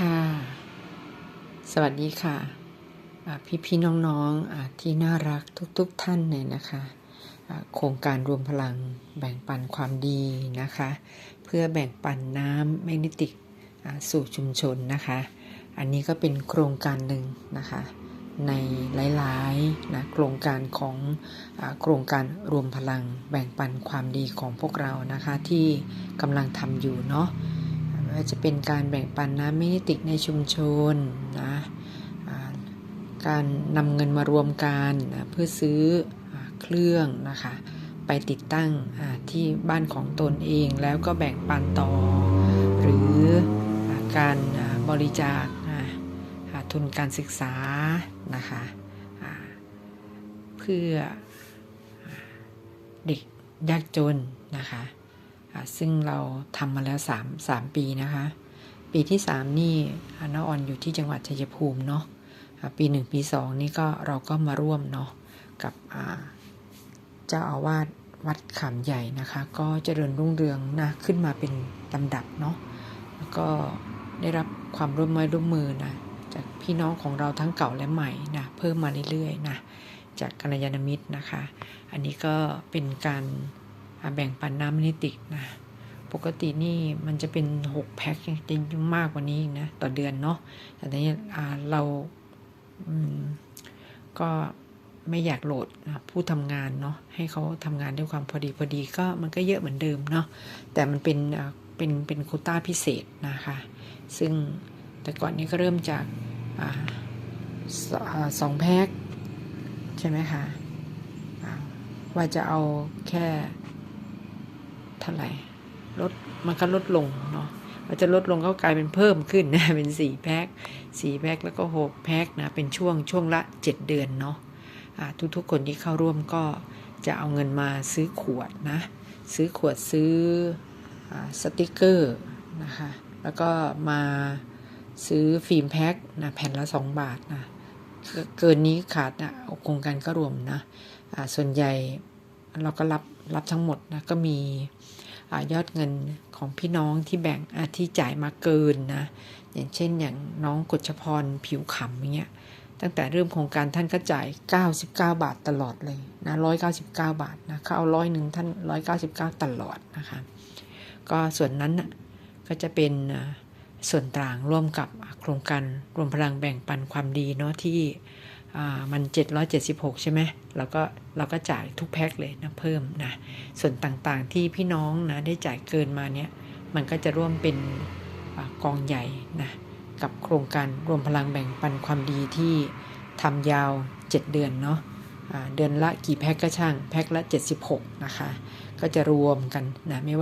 ค่ะ สวัสดีค่ะ พี่พี่น้องๆอ่าที่น่ารักทุกๆทท่านเลยนะคะโครงการรวมพลังแบ่งปันความดีนะคะ เพื่อแบ่งปันน้ำแมกนิติกสู่ชุมชนนะคะ อันนี้ก็เป็นโครงการหนึ่งนะคะ ในหลายๆนะโครงการของอโครงการรวมพลังแบ่งปันความดีของพวกเรานะคะ ที่กำลังทำอยู่เนาะ ว่าจะเป็นการแบ่งปันน้ำมินิติกในชุมชนนะการนำเงินมารวมกันนะเพื่อซื้อเครื่องนะคะไปติดตั้งที่บ้านของตนเองแล้วก็แบ่งปันต่อ หรืออการบริจาคทุนการศึกษานะคะเพื่อเด็กยากจนนะคะ ซึ่งเราทำมาแล้ว3 3ปีนะคะ ปีที่ 3 นี่อน้าออนอยู่ที่จังหวัดชัยภูมิเนาะอ่าปี 1 ปี 2 นี่ก็เราก็มาร่วมเนาะกับเจ้าอาวาสวัดขามใหญ่นะคะ ก็เจริญรุ่งเรืองนะขึ้นมาเป็นลำดับเนาะแล้วก็ได้รับความร่วมมือร่วมมือนะจากพี่น้องของเราทั้งเก่าและใหม่นะเพิ่มมาเรื่อยๆนะจากกัลยาณมิตรนะคะ อันนี้ก็เป็นการ แบ่งปันน้ำมินิติกนะ ปกตินี่มันจะเป็น 6 แพ็คจริงมากกว่านี้อีกนะ ต่อเดือนเนาะแต่ตอนนี้อ่าเราก็ไม่อยากโหลดนะผู้ทำงานเนาะให้เขาทำงานด้วยความพอดีพอดีก็มันก็เยอะเหมือนเดิมเนาะแต่มันเป็นเป็นเป็นควต้าพิเศษนะคะ ซึ่งแต่ก่อนนี้ก็เริ่มจากอสองแพ็คใช่ไหมคะว่าจะเอาแค่ เท่าไหร่ลดมันก็ลดลงเนาะมันจะลดลงก็กลายเป็นเพิ่มขึ้นนะเป็นสี่แพ็คสี่แพ็คแล้วก็หกแพ็คนะเป็นช่วงช่วงละเจ็ดเดือนเนาะอ่าทุกๆคนที่เข้าร่วมก็จะเอาเงินมาซื้อขวดนะ ซื้อขวดซื้ออสติกเกอร์นะคะแล้วก็มาซื้อฟิล์มแพ็คนะแผ่นละสองบาทนะเกินนี้ขาดนะโครงการก็รวมนะส่วนใหญ่ เราก็รับรับทั้งหมดนะก็มีอยอดเงินของพี่น้องที่แบ่งที่จ่ายมาเกินนะอย่างเช่นอย่างน้องกฎชพรผิวขำอย่างเงี้ยตั้งแต่เริ่มโครงการท่านก็จ่าย 99 บาทตลอดเลยนะ199 บาทนะเขาเอาร้อยหนึ่งท่าน 199 ตลอดนะคะ ก็ส่วนนั้นก็จะเป็นส่วนต่างร่วมกับโครงการรวมพลังแบ่งปันความดีเนาะที่ มัน 776 ใช่ไหมเราก็เราก็จ่ายทุกแพ็คเลยนะเพิ่มนะส่วนต่างๆที่พี่น้องนะได้จ่ายเกินมาเนี่ยมันก็จะร่วมเป็นอกองใหญ่นะกับโครงการรวมพลังแบ่งปันความดีที่ทำยาว 7 เดือนเนาะเดือนละกี่แพ็คก็ช่างแพ็คละ 76 นะคะ ก็จะรวมกันนะไม่ว่า